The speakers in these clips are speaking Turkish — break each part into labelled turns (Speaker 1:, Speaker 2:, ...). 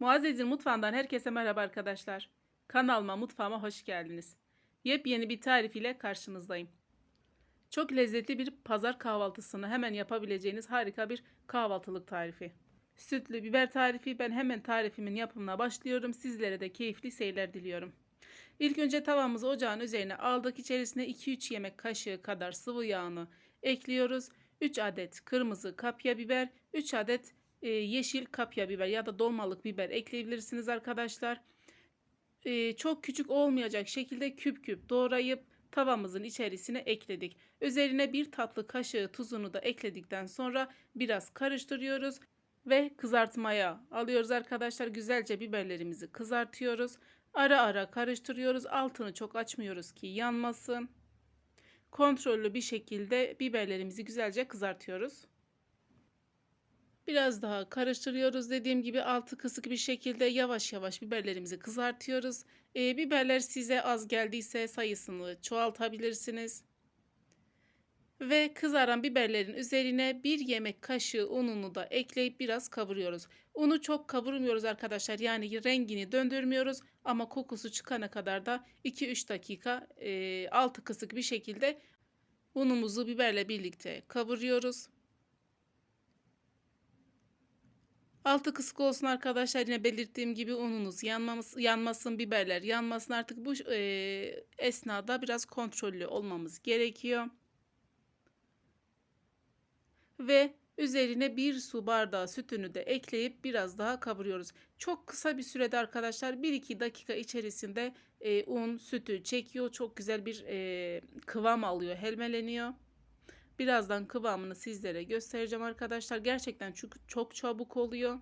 Speaker 1: Muazzez'in mutfağından herkese merhaba arkadaşlar. Kanalıma, mutfağıma hoş geldiniz. Yepyeni bir tarif ile karşınızdayım. Çok lezzetli bir pazar kahvaltısını hemen yapabileceğiniz harika bir kahvaltılık tarifi. Sütlü biber tarifi. Ben hemen tarifimin yapımına başlıyorum. Sizlere de keyifli seyirler diliyorum. İlk önce tavamızı ocağın üzerine aldık. İçerisine 2-3 yemek kaşığı kadar sıvı yağını ekliyoruz. 3 adet kırmızı kapya biber, 3 adet e, yeşil kapya biber ya da dolmalık biber ekleyebilirsiniz arkadaşlar. E, çok küçük olmayacak şekilde küp küp doğrayıp tavamızın içerisine ekledik. Üzerine bir tatlı kaşığı tuzunu da ekledikten sonra biraz karıştırıyoruz ve kızartmaya alıyoruz arkadaşlar. Güzelce biberlerimizi kızartıyoruz. Ara ara karıştırıyoruz. Altını çok açmıyoruz ki yanmasın. Kontrollü bir şekilde biberlerimizi güzelce kızartıyoruz. Biraz daha karıştırıyoruz. Dediğim gibi altı kısık bir şekilde yavaş yavaş biberlerimizi kızartıyoruz. E, biberler size az geldiyse sayısını çoğaltabilirsiniz. Ve kızaran biberlerin üzerine bir yemek kaşığı ununu da ekleyip biraz kavuruyoruz. Unu çok kavurmuyoruz arkadaşlar. Yani rengini döndürmüyoruz ama kokusu çıkana kadar da 2-3 dakika e, altı kısık bir şekilde unumuzu biberle birlikte kavuruyoruz. Altı kısık olsun arkadaşlar. Yine belirttiğim gibi ununuz yanmaması, yanmasın, biberler yanmasın. Artık bu e, esnada biraz kontrollü olmamız gerekiyor. Ve üzerine bir su bardağı sütünü de ekleyip biraz daha kavuruyoruz. Çok kısa bir sürede arkadaşlar 1-2 dakika içerisinde e, un sütü çekiyor. Çok güzel bir e, kıvam alıyor, helmeleniyor. Birazdan kıvamını sizlere göstereceğim arkadaşlar. Gerçekten çok, çok çabuk oluyor.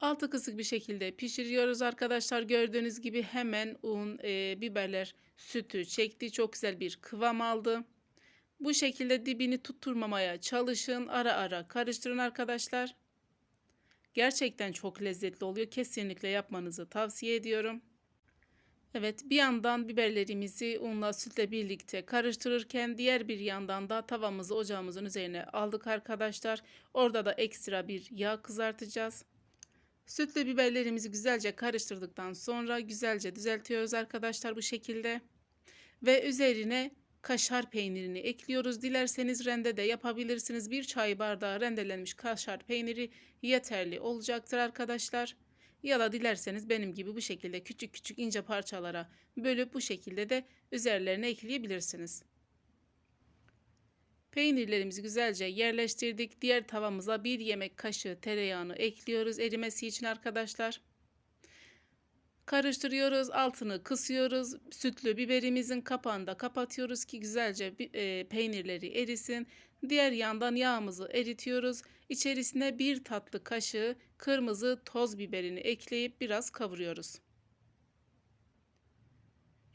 Speaker 1: Altı kısık bir şekilde pişiriyoruz arkadaşlar. Gördüğünüz gibi hemen un, e, biberler, sütü çekti. Çok güzel bir kıvam aldı. Bu şekilde dibini tutturmamaya çalışın. Ara ara karıştırın arkadaşlar. Gerçekten çok lezzetli oluyor. Kesinlikle yapmanızı tavsiye ediyorum. Evet bir yandan biberlerimizi unla sütle birlikte karıştırırken diğer bir yandan da tavamızı ocağımızın üzerine aldık arkadaşlar. Orada da ekstra bir yağ kızartacağız. Sütle biberlerimizi güzelce karıştırdıktan sonra güzelce düzeltiyoruz arkadaşlar bu şekilde. Ve üzerine kaşar peynirini ekliyoruz. Dilerseniz rende de yapabilirsiniz. Bir çay bardağı rendelenmiş kaşar peyniri yeterli olacaktır arkadaşlar. Ya da dilerseniz benim gibi bu şekilde küçük küçük ince parçalara bölüp bu şekilde de üzerlerine ekleyebilirsiniz. Peynirlerimizi güzelce yerleştirdik. Diğer tavamıza bir yemek kaşığı tereyağını ekliyoruz erimesi için arkadaşlar. Karıştırıyoruz, altını kısıyoruz. Sütlü biberimizin kapağını da kapatıyoruz ki güzelce e, peynirleri erisin. Diğer yandan yağımızı eritiyoruz. İçerisine bir tatlı kaşığı kırmızı toz biberini ekleyip biraz kavuruyoruz.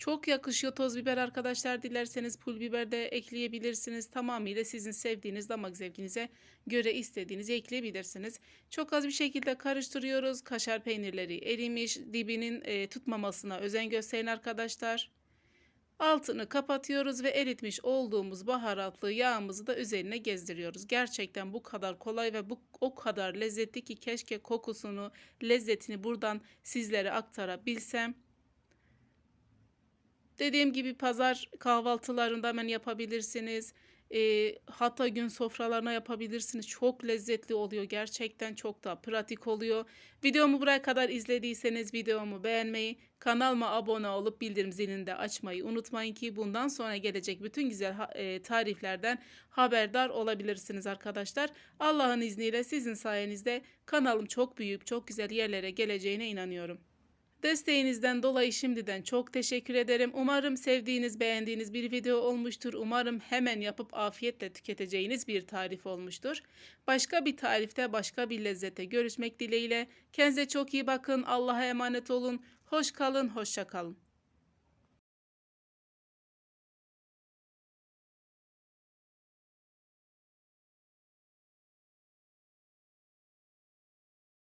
Speaker 1: Çok yakışıyor toz biber arkadaşlar. Dilerseniz pul biber de ekleyebilirsiniz. Tamamıyla sizin sevdiğiniz damak zevkinize göre istediğinizi ekleyebilirsiniz. Çok az bir şekilde karıştırıyoruz. Kaşar peynirleri erimiş. Dibinin e, tutmamasına özen gösterin arkadaşlar. Altını kapatıyoruz ve eritmiş olduğumuz baharatlı yağımızı da üzerine gezdiriyoruz. Gerçekten bu kadar kolay ve bu o kadar lezzetli ki keşke kokusunu, lezzetini buradan sizlere aktarabilsem. Dediğim gibi pazar kahvaltılarında hemen yapabilirsiniz. E, hatta gün sofralarına yapabilirsiniz. Çok lezzetli oluyor. Gerçekten çok da pratik oluyor. Videomu buraya kadar izlediyseniz videomu beğenmeyi, kanalıma abone olup bildirim zilini de açmayı unutmayın ki bundan sonra gelecek bütün güzel e, tariflerden haberdar olabilirsiniz arkadaşlar. Allah'ın izniyle sizin sayenizde kanalım çok büyük, çok güzel yerlere geleceğine inanıyorum. Desteğinizden dolayı şimdiden çok teşekkür ederim. Umarım sevdiğiniz, beğendiğiniz bir video olmuştur. Umarım hemen yapıp afiyetle tüketeceğiniz bir tarif olmuştur. Başka bir tarifte, başka bir lezzete görüşmek dileğiyle. Kendinize çok iyi bakın. Allah'a emanet olun. Hoş kalın, hoşça kalın.